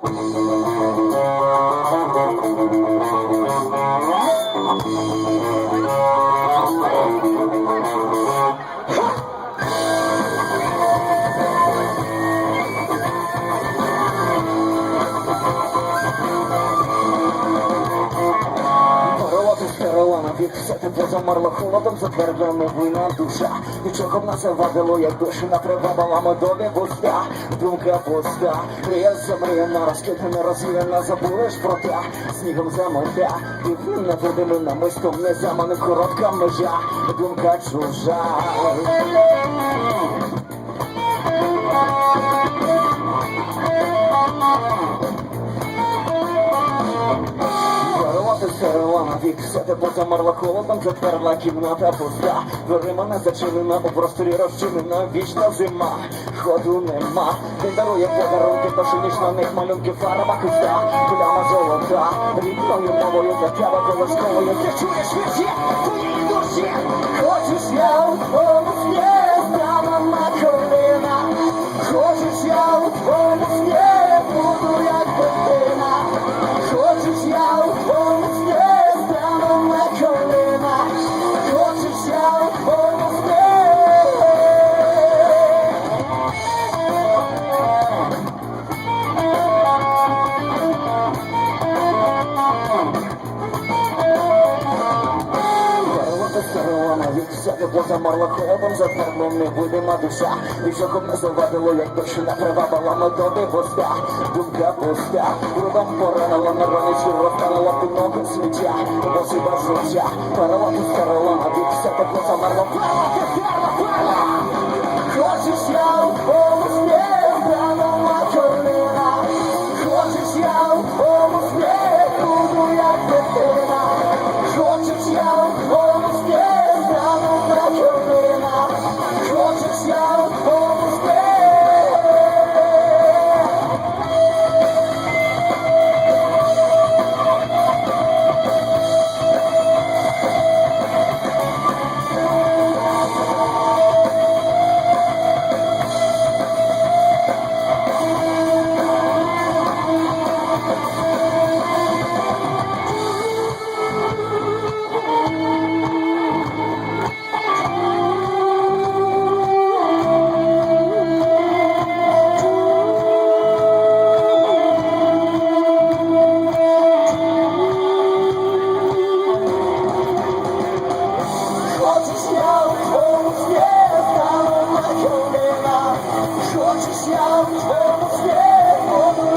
Cuando вік, все тепло замерло холодом, затверджена вина душа. Нічого б не вадило, як душина привабила медові вузля, Думка пуста, мрія замріяна, розкидана, розвіяна, забулиш про те, снігом замита. Півні невидимим намистом не замане коротка межа, думка чужа. Роти на вік, все тепло замерла холодом, затвердла кімната пуста. Дверима не зачинена, у просторі розчинена вічна зима. Ходу нема, він дарує подарунки, тож ніж на них малюнки фарба куста, пляма золота, рідною мовою для тебе колосковою. Ти чуєш вічі твоєї душі, хочеш я у твоєму сні, стану на коліна, хочеш я у твоєму сні, на вся тепло за холодом, не невидима душа. Нічого б не завадило, як душина привабила медові вуста. Думка пуста, грудом поранила на раничі, розтанула під ноги сміття. Босі без життя, королева старила на вік, вся тепло замерла. Я у твоєму сні, стану на коліна. Хочеш я в твоєму сні, буду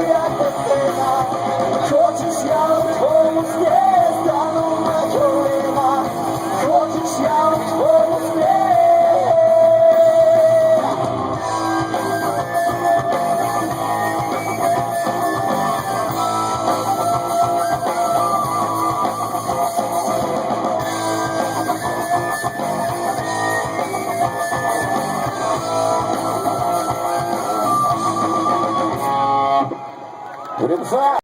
Рюкзак!